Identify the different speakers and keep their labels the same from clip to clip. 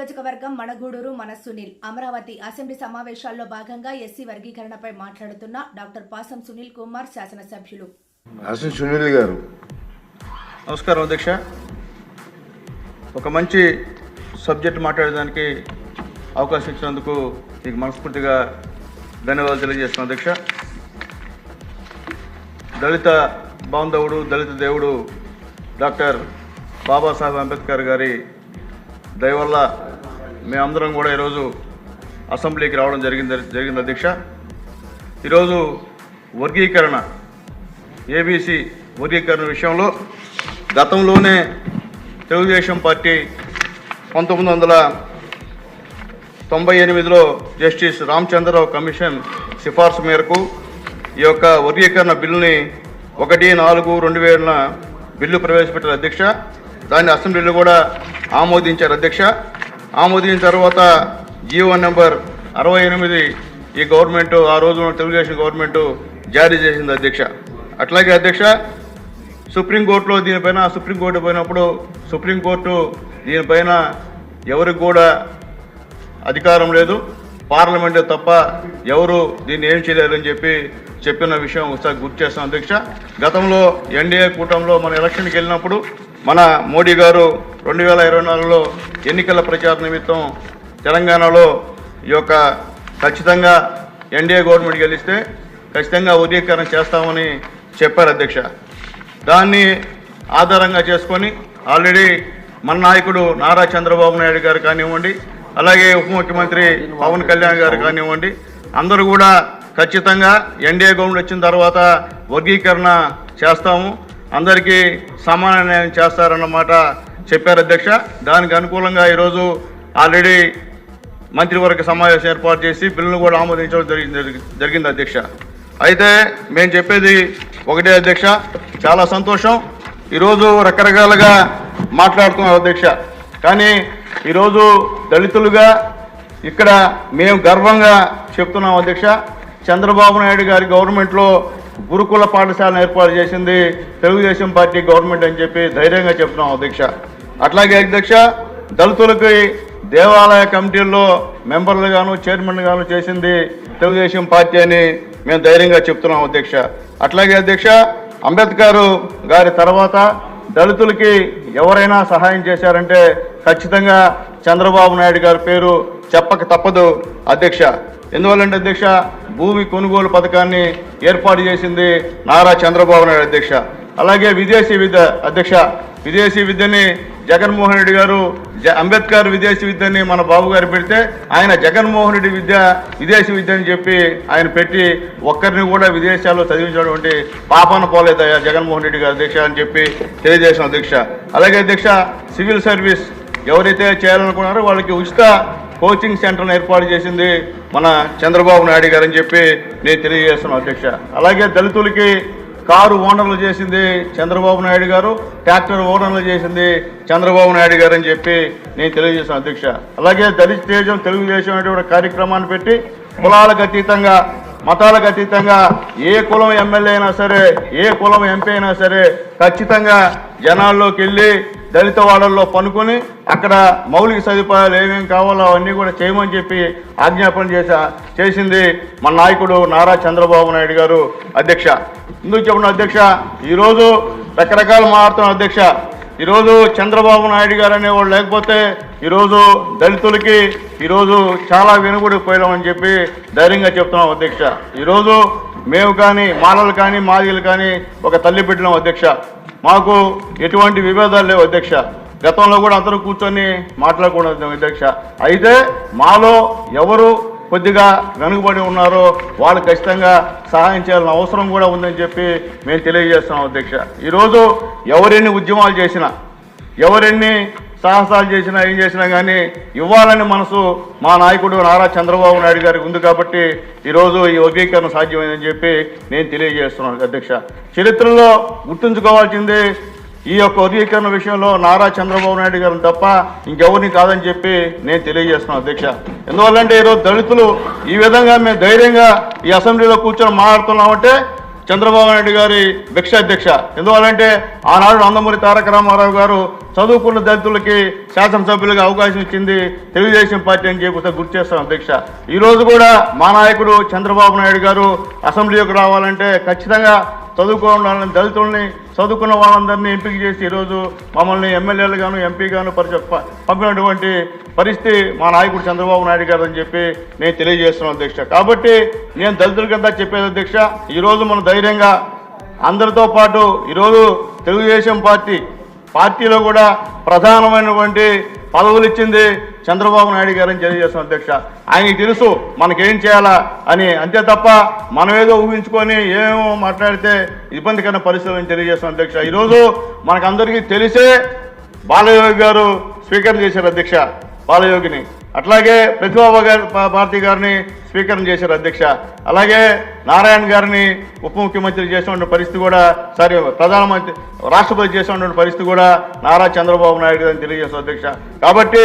Speaker 1: నియోజకవర్గం మనగూడూరు మన సునీల్. అమరావతి అసెంబ్లీ సమావేశాల్లో భాగంగా ఎస్సీ వర్గీకరణపై మాట్లాడుతున్న డాక్టర్ పాసం సునీల్ కుమార్ శాసనసభ్యులు.
Speaker 2: సునీల్ గారు.
Speaker 3: నమస్కారం అధ్యక్ష. ఒక మంచి సబ్జెక్ట్ మాట్లాడడానికి అవకాశం ఇచ్చినందుకు మీకు మనస్ఫూర్తిగా ధన్యవాదాలు తెలియజేస్తున్నాను అధ్యక్ష. దళిత బాంధవుడు దళిత దేవుడు డాక్టర్ బాబాసాహెబ్ అంబేద్కర్ గారి దయ వల్ల మేమందరం కూడా ఈరోజు అసెంబ్లీకి రావడం జరిగింది జరిగింది అధ్యక్ష. ఈరోజు వర్గీకరణ ఏబీసీ వర్గీకరణ విషయంలో గతంలోనే తెలుగుదేశం పార్టీ పంతొమ్మిది వందల తొంభై ఎనిమిదిలో జస్టిస్ రామచంద్రరావు కమిషన్ సిఫార్సు మేరకు ఈ యొక్క వర్గీకరణ బిల్లుని ఒకటి నాలుగు రెండు వేల బిల్లు ప్రవేశపెట్టారు అధ్యక్ష. దాన్ని అసెంబ్లీలో కూడా ఆమోదించారు అధ్యక్ష. ఆమోదించిన తర్వాత జీవో నెంబర్ అరవై ఎనిమిది ఈ గవర్నమెంట్ ఆ రోజున తెలుగుదేశం గవర్నమెంట్ జారీ చేసింది అధ్యక్ష. అట్లాగే అధ్యక్ష సుప్రీంకోర్టులో దీనిపైన సుప్రీంకోర్టు పోయినప్పుడు సుప్రీంకోర్టు దీనిపైన ఎవరికి కూడా అధికారం లేదు. పార్లమెంటు తప్ప ఎవరు దీన్ని ఏం చేయలేరని చెప్పి చెప్పిన విషయం ఒకసారి గుర్తు చేస్తాం అధ్యక్ష. గతంలో ఎన్డీఏ కూటమిలో మన ఎలక్షన్కి వెళ్ళినప్పుడు మన మోడీ గారు రెండు వేల ఇరవై నాలుగులో ఎన్నికల ప్రచార నిమిత్తం తెలంగాణలో ఈ యొక్క ఖచ్చితంగా ఎన్డీఏ గవర్నమెంట్ గెలిస్తే ఖచ్చితంగా వర్గీకరణ చేస్తామని చెప్పారు అధ్యక్ష. దాన్ని ఆధారంగా చేసుకొని ఆల్రెడీ మన నాయకుడు నారా చంద్రబాబు నాయుడు గారు కానివ్వండి అలాగే ఉప ముఖ్యమంత్రి పవన్ కళ్యాణ్ గారు కానివ్వండి అందరూ కూడా ఖచ్చితంగా ఎన్డీఏ గవర్నమెంట్ వచ్చిన తర్వాత వర్గీకరణ చేస్తాము. అందరికీ సమాన న్యాయం చేస్తారన్నమాట చెప్పారు అధ్యక్ష. దానికి అనుకూలంగా ఈరోజు ఆల్రెడీ మంత్రివర్గ సమావేశం ఏర్పాటు చేసి బిల్లును కూడా ఆమోదించడం జరిగింది జరిగింది అధ్యక్ష. అయితే మేము చెప్పేది ఒకటే అధ్యక్ష చాలా సంతోషం. ఈరోజు రకరకాలుగా మాట్లాడుతున్నాం అధ్యక్ష. కానీ ఈరోజు దళితులుగా ఇక్కడ మేము గర్వంగా చెప్తున్నాం అధ్యక్ష. చంద్రబాబు నాయుడు గారి గవర్నమెంట్లో గురుకుల పాఠశాలను ఏర్పాటు చేసింది తెలుగుదేశం పార్టీ గవర్నమెంట్ అని చెప్పి ధైర్యంగా చెప్తున్నాం అధ్యక్ష. అట్లాగే అధ్యక్ష దళితులకి దేవాలయ కమిటీల్లో మెంబర్లుగాను చైర్మన్గాను చేసింది తెలుగుదేశం పార్టీ అని మేము ధైర్యంగా చెప్తున్నాం అధ్యక్ష. అట్లాగే అధ్యక్ష అంబేద్కర్ గారి తర్వాత దళితులకి ఎవరైనా సహాయం చేశారంటే ఖచ్చితంగా చంద్రబాబు నాయుడు గారి పేరు చెప్పక తప్పదు అధ్యక్ష. ఎందువల్లంటే అధ్యక్ష భూమి కొనుగోలు పథకాన్ని ఏర్పాటు చేసింది నారా చంద్రబాబు నాయుడు అధ్యక్ష. అలాగే విదేశీ విద్య అధ్యక్ష విదేశీ విద్యని జగన్మోహన్ రెడ్డి గారు జ అంబేద్కర్ విదేశీ విద్యని మన బాబు గారు పెడితే ఆయన జగన్మోహన్ రెడ్డి విద్య విదేశీ విద్య అని చెప్పి ఆయన పెట్టి ఒక్కరిని కూడా విదేశాల్లో చదివించినటువంటి పాపాన పోలేదయ్యా జగన్మోహన్ రెడ్డి గారు అధ్యక్ష అని చెప్పి తెలియజేసిన అధ్యక్ష అలాగే అధ్యక్ష సివిల్ సర్వీస్ ఎవరైతే చేయాలనుకున్నారో వాళ్ళకి ఉచిత కోచింగ్ సెంటర్ను ఏర్పాటు చేసింది మన చంద్రబాబు నాయుడు గారు అని చెప్పి నేను తెలియజేస్తున్నాను అధ్యక్ష అలాగే దళితులకి కారు ఓనర్లు చేసింది చంద్రబాబు నాయుడు గారు ట్రాక్టర్ ఓనర్లు చేసింది చంద్రబాబు నాయుడు గారు అని చెప్పి నేను తెలియజేశాను అధ్యక్ష. అలాగే దళిత తేజం తెలుగుదేశం అనేటువంటి కార్యక్రమాన్ని పెట్టి కులాలకు అతీతంగా మతాలకు అతీతంగా ఏ కులం ఎమ్మెల్యే అయినా సరే ఏ కులం ఎంపీ అయినా సరే ఖచ్చితంగా జనాల్లోకి వెళ్ళి దళిత వాడల్లో పనుకొని అక్కడ మౌలిక సదుపాయాలు ఏమేమి కావాలో అవన్నీ కూడా చేయమని చెప్పి ఆజ్ఞాపన చేసా చేసింది మన నాయకుడు నారా చంద్రబాబు నాయుడు గారు అధ్యక్ష. ఎందుకు చెప్పిన అధ్యక్ష ఈరోజు రకరకాలు మారుతున్న అధ్యక్ష. ఈరోజు చంద్రబాబు నాయుడు గారు అనేవాళ్ళు లేకపోతే ఈరోజు దళితులకి ఈరోజు చాలా వెనుగుడి పోయామని చెప్పి ధైర్యంగా చెప్తున్నాం అధ్యక్ష. ఈరోజు మేము కానీ మాలలు కానీ మాదిగలు కానీ ఒక తల్లి బిడ్డలం అధ్యక్ష. మాకు ఎటువంటి విభేదాలు లేవు అధ్యక్ష. గతంలో కూడా అందరూ కూర్చొని మాట్లాడుకున్నాం అధ్యక్ష. అయితే మాలో ఎవరు కొద్దిగా వెనుకబడి ఉన్నారో వాళ్ళు ఖచ్చితంగా సహాయం చేయాల్సిన అవసరం కూడా ఉందని చెప్పి మేము తెలియజేస్తున్నాం అధ్యక్ష. ఈరోజు ఎవరెన్ని ఉద్యమాలు చేసినా ఎవరెన్ని సాహసాలు చేసినా ఏం చేసినా కానీ ఇవ్వాలని మనసు మా నాయకుడు నారా చంద్రబాబు నాయుడు గారికి ఉంది కాబట్టి ఈరోజు ఈ వర్గీకరణ సాధ్యమైందని చెప్పి నేను తెలియజేస్తున్నాను అధ్యక్ష. చరిత్రలో గుర్తుంచుకోవాల్సింది ఈ యొక్క వర్గీకరణ విషయంలో నారా చంద్రబాబు నాయుడు గారిని తప్ప ఇంకెవరిని కాదని చెప్పి నేను తెలియజేస్తున్నాను అధ్యక్ష. ఎందువల్లంటే ఈరోజు దళితులు ఈ విధంగా మేము ధైర్యంగా ఈ అసెంబ్లీలో కూర్చొని మాట్లాడుతున్నామంటే చంద్రబాబు నాయుడు గారి భిక్ష అధ్యక్ష ఎందువల్లంటే ఆనాడు నందమూరి తారక రామారావు గారు చదువుకున్న దళితులకి శాసనసభ్యులుగా అవకాశం ఇచ్చింది తెలుగుదేశం పార్టీ అని చెప్పి గుర్తు చేస్తాం అధ్యక్ష. ఈరోజు కూడా మా నాయకుడు చంద్రబాబు నాయుడు గారు అసెంబ్లీకి రావాలంటే ఖచ్చితంగా చదువుకోని వాళ్ళని దళితుల్ని చదువుకున్న వాళ్ళందరినీ ఎంపిక చేసి ఈరోజు మమ్మల్ని ఎమ్మెల్యేలు గాను ఎంపీగాను పరిచ ప- పంపినటువంటి పరిస్థితి మా నాయకుడు చంద్రబాబు నాయుడు గారు అని చెప్పి నేను తెలియజేస్తున్నాను అధ్యక్ష. కాబట్టి నేను దళితుల కింద చెప్పేది అధ్యక్ష ఈరోజు మనం ధైర్యంగా అందరితో పాటు ఈరోజు తెలుగుదేశం పార్టీ పార్టీలో కూడా ప్రధానమైనటువంటి పదవులు ఇచ్చింది చంద్రబాబు నాయుడు గారని తెలియజేస్తాం అధ్యక్ష. ఆయనకి తెలుసు మనకేం చేయాలా అని. అంతే తప్ప మనం ఏదో ఊహించుకొని ఏమో మాట్లాడితే ఇబ్బందికరమైన పరిస్థితులను తెలియజేస్తాం అధ్యక్ష. ఈరోజు మనకందరికీ తెలిసే బాలయోగి గారు స్వీకరణ చేశారు అధ్యక్ష బాలయోగిని. అట్లాగే ప్రతిభా గారి భారతి గారిని స్వీకరణ చేశారు అధ్యక్ష. అలాగే నారాయణ గారిని ఉప ముఖ్యమంత్రి చేసినటువంటి పరిస్థితి కూడా సారీ ప్రధానమంత్రి రాష్ట్రపతి చేసినటువంటి పరిస్థితి కూడా నారా చంద్రబాబు నాయుడు గారిని తెలియజేస్తారు అధ్యక్ష. కాబట్టి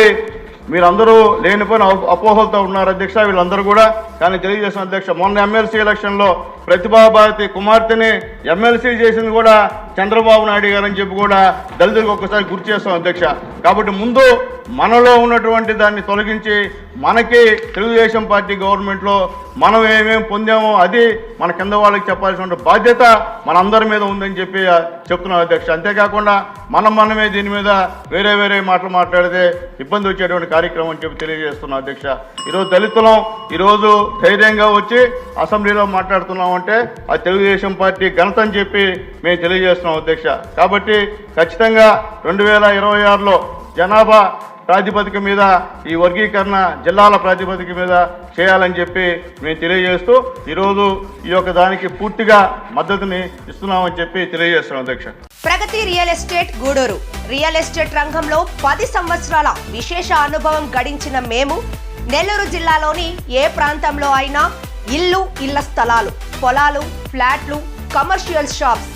Speaker 3: మీరందరూ లేనిపోయిన అపోహలతో ఉన్నారు అధ్యక్ష. వీళ్ళందరూ కూడా కానీ తెలియజేసిన అధ్యక్ష. మొన్న ఎమ్మెల్సీ ఎలక్షన్లో ప్రతిభా భారతి కుమార్తెని ఎమ్మెల్సీ చేసింది కూడా చంద్రబాబు నాయుడు గారు అని చెప్పి కూడా దళితులకు ఒక్కసారి గుర్తు చేస్తాం అధ్యక్ష. కాబట్టి ముందు మనలో ఉన్నటువంటి దాన్ని తొలగించి మనకి తెలుగుదేశం పార్టీ గవర్నమెంట్లో మనం ఏమేమి పొందామో అది మన కింద వాళ్ళకి చెప్పాల్సిన బాధ్యత మనందరి మీద ఉందని చెప్పి చెప్తున్నాం అధ్యక్ష. అంతేకాకుండా మనం మనమే దీని మీద వేరే వేరే మాటలు మాట్లాడితే ఇబ్బంది వచ్చేటువంటి కార్యక్రమం అని చెప్పి తెలియజేస్తున్నాం అధ్యక్ష. ఈరోజు దళితులం ఈరోజు ధైర్యంగా వచ్చి అసెంబ్లీలో మాట్లాడుతున్నాం అంటే ఆ తెలుగుదేశం పార్టీ ఘనత అని చెప్పి మేము తెలియజేస్తున్నాం అధ్యక్ష. కాబట్టి ఖచ్చితంగా రెండు వేల ఇరవై ఆరులో జనాభా ప్రాతిపదిక మీద ఈ వర్గీకరణ జిల్లాల ప్రాతిపదిక మీద చేయాలని చెప్పి మేము తెలియజేస్తూ ఈరోజు ఈ యొక్క దానికి పూర్తిగా మద్దతుని ఇస్తున్నామని చెప్పి తెలియజేస్తున్నాం అధ్యక్ష.
Speaker 4: Pragati real estate Gudur. Real estate రంగంలో పది సంవత్సరాల విశేష అనుభవం గడించిన మేము నెల్లూరు జిల్లాలోని ఏ ప్రాంతంలో అయినా ఇల్లు ఇళ్ళ స్థలాలు పొలాలు ఫ్లాట్లు కమర్షియల్ షాప్స్